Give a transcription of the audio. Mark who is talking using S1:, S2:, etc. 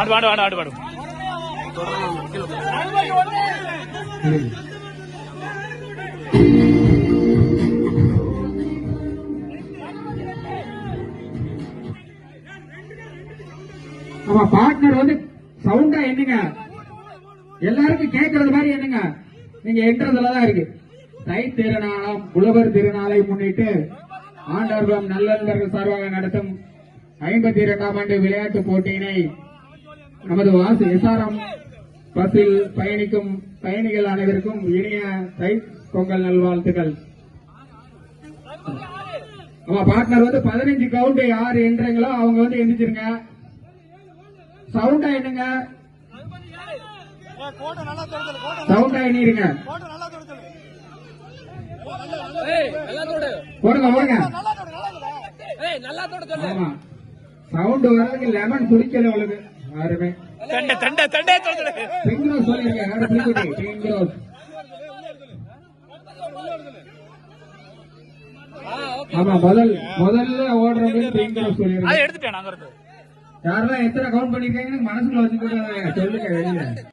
S1: ஆடு ஆடு ஆடு ஆடு ஆடு.
S2: ஆமா பார்ட்னர் வந்து சவுண்டா என்னங்க? எல்லாருக்கும் கேட்கறது மாதிரி என்னங்க? நீங்க எண்றதுலதான் இருக்கு. தை திருநாளாம் புலவர் திருநாளை முன்னிட்டு ஆண்டவர்களும் நல்லன்பர்கள் சார்பாக நடத்தும் ஐம்பத்தி இரண்டாம் ஆண்டு விளையாட்டு போட்டியினை நமது வாசு எஸ்ஆர்எம் பஸ்ஸில் பயணிக்கும் பயணிகள் அனைவருக்கும் இனிய தை பொங்கல் நல்வாழ்த்துக்கள். ஆமா பார்ட்னர் வந்து பதினஞ்சு கவுண்ட் யார் என்றீங்களோ அவங்க வந்து எந்திரிச்சிருங்க. சவுண்டா என்னங்க? சவுண்டா எண்ணிருங்க. போடுங்க போடுங்க. ஆமா. சவுண்ட் வர்றதுக்கு லெமன் குடிக்கல உங்களுக்கு யாருமே.
S1: தண்டை தண்டை தண்டை தண்டை
S2: பிங்க் ரோஸ் சொல்லிருக்கேன் யாரும் புளிக்குடி பிங்க் ரோஸ் ஆமா முதல் முதல்ல ஓடுறது பிங்க் ரோஸ்
S1: அதை
S2: சொல்லிருக்கேன் யாரெல்லாம் எத்தனை கவுண்ட் பண்ணிருக்கீங்கன்னு மனசுல வச்சுக்கிட்டு சொல்லுங்க வெளியில